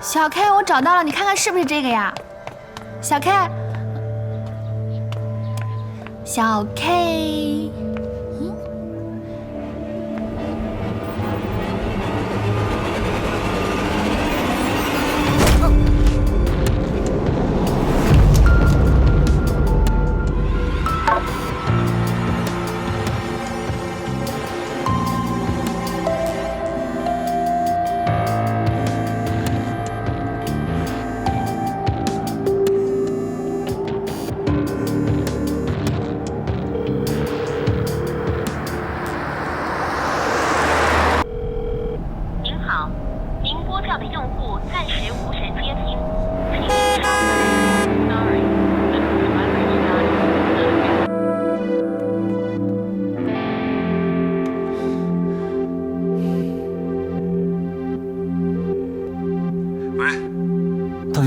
小 K，我找到了，你看看是不是这个呀？小 K，小 K，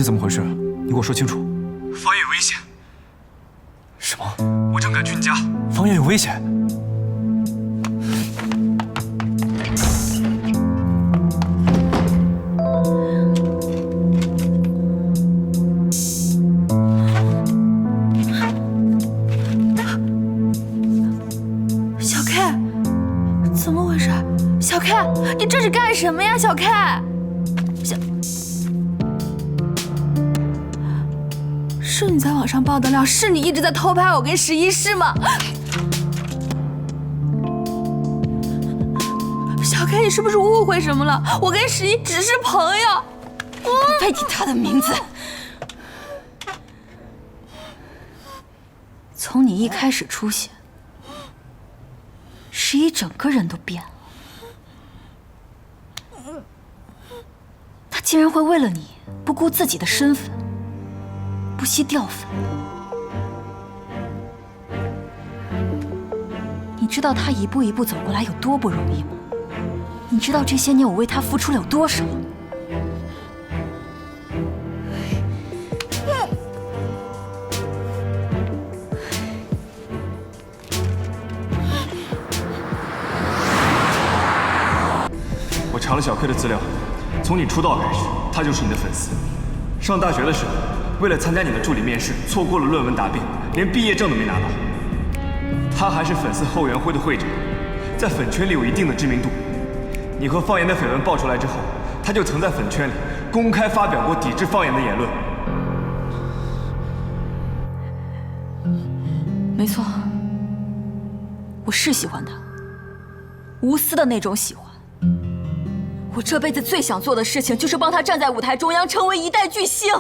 底怎么回事？你给我说清楚。方爷危险，什么？我正赶去你家。方爷有危险？小 K，怎么回事？小 K，你这是干什么呀？小 K，是你在网上爆的料，是你一直在偷拍我跟十一是吗？小 K，你是不是误会什么了？我跟十一只是朋友。别提他的名字。从你一开始出现，十一整个人都变了。他竟然会为了你不顾自己的身份，不惜掉粉。你知道他一步一步走过来有多不容易吗？你知道这些年我为他付出了多少？我查了小 K 的资料，从你出道开始，他就是你的粉丝。上大学的时候，为了参加你的助理面试，错过了论文答辩，连毕业证都没拿到。他还是粉丝后援会的会长，在粉圈里有一定的知名度。你和方言的绯闻爆出来之后，他就曾在粉圈里公开发表过抵制方言的言论。没错，我是喜欢他，无私的那种喜欢。我这辈子最想做的事情就是帮他站在舞台中央，成为一代巨星。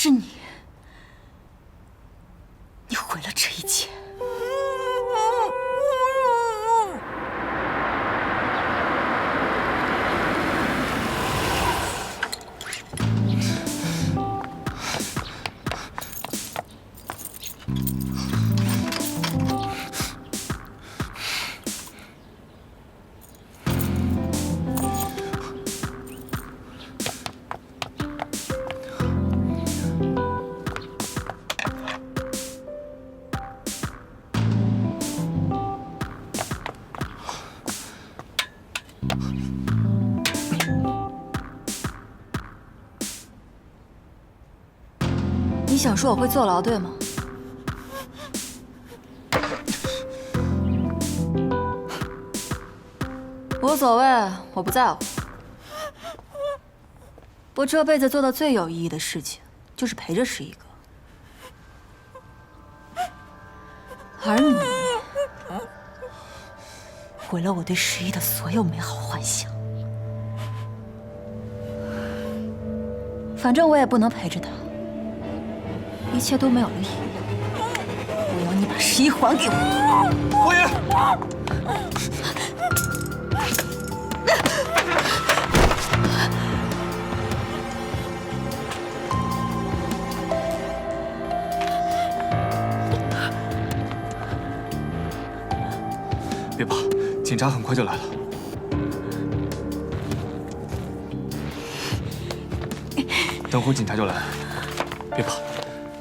是，你。你想说我会坐牢对吗？无所谓，我不在乎。我这辈子做的最有意义的事情，就是陪着十一哥。而你，毁了我对十一的所有美好幻想。反正我也不能陪着他。一切都没有了意义。我要你把十一还给我。方言，别怕，警察很快就来了。等会儿警察就来了。